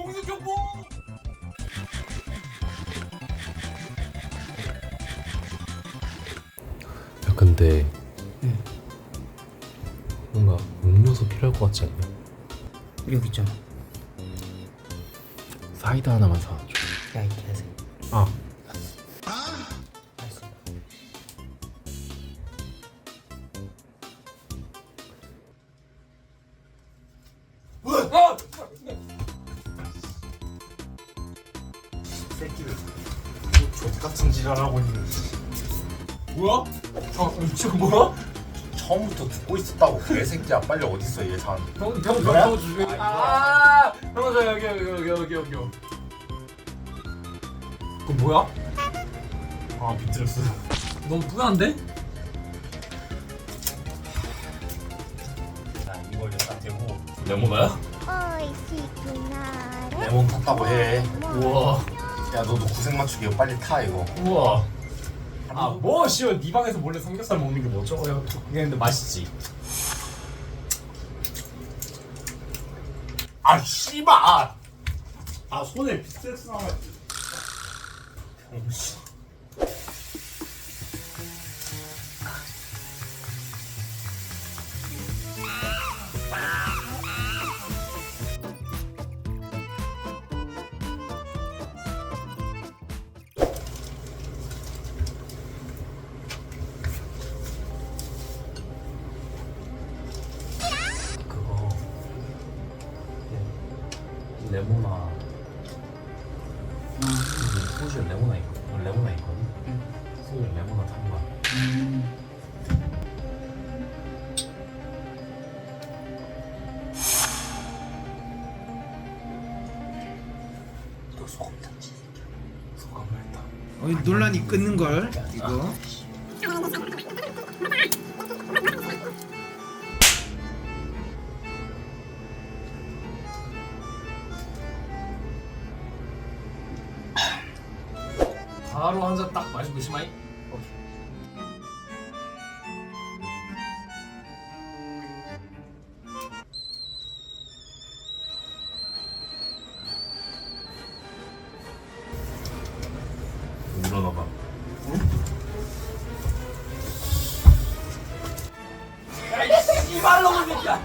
공수 경보. 야 근데 응. 뭔가 음료수 필요할 것 같지 않냐? 여기 있잖아. 사이다 하나만 사줘 야 이 개새. 아 같은 지랄하고 있는 뭐야? 어, 지금 뭐야? 처음부터 듣고 있었다고 개새끼야 빨리 어딨어 예산 형, 형, 뭐야? 형, 주주에. 아, 형, 저 여기, 여기, 여기, 여기, 여기. 그 뭐야? 아 비틀었어 너무 뿌연한데? 자 이걸 일단 대고? 오이시구나. 레몬 탔다고 해 우와, 야 너도 구색 맞추기 빨리 타 이거 우와. 아, 뭐, 씨발, 네 방에서 몰래 삼겹살 먹는 게 뭐죠? 야, 그게 근데 맛있지. 아 씨발 아 손에 비트렉스 나와 병신 레모나. 여기 소주에 레모나 있거든 어, 레모나 있거든? 소주에 레모나 탄 거야. 너 소금 탔지 소감을 했다. 어, 이 논란이 끊는 걸 이거. 바로 한 잔 딱 마시고 시마이. 일어나봐. 이발로 보니까.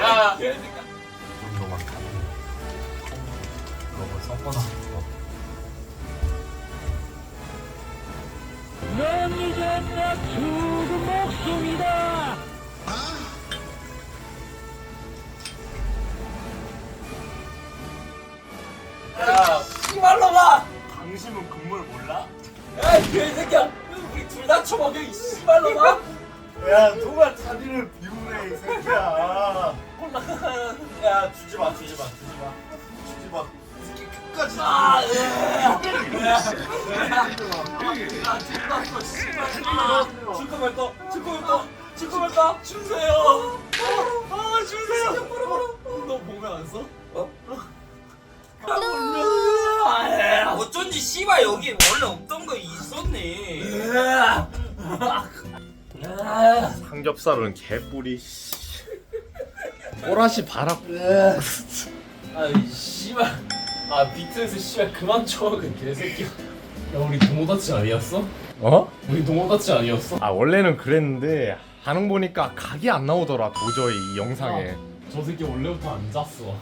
야, 그거 섞어놔 어. 야, 이발로 봐. 당신은 국물 몰라? 야, 이 개새끼야. 우리 둘 다 처먹여 이 씨발로 봐. 야 누가 자리를 비우래 이 새끼야 몰라. 야 주지 마 주지 마 주지 마 주지 마 끝까지 아, 예. 또 씨발. 축구 말까? 축구 말까? 축구 말까? 주세요. 아, 주세요. 너 보면 안 써? 어? 아, 어쩐지 씨발 여기 원래 없던 거 있었네. 삼겹살은 개뿌리 꼬라시 바라 아이 씨발 아 비트에서 씨발 그만 쳐 그 개새끼야 야 우리 동호다치 아니었어? 어? 우리 동호다치 아니었어? 아 원래는 그랬는데 반응 보니까 각이 안 나오더라 도저히 이 영상에 저 새끼 원래부터 안 잤어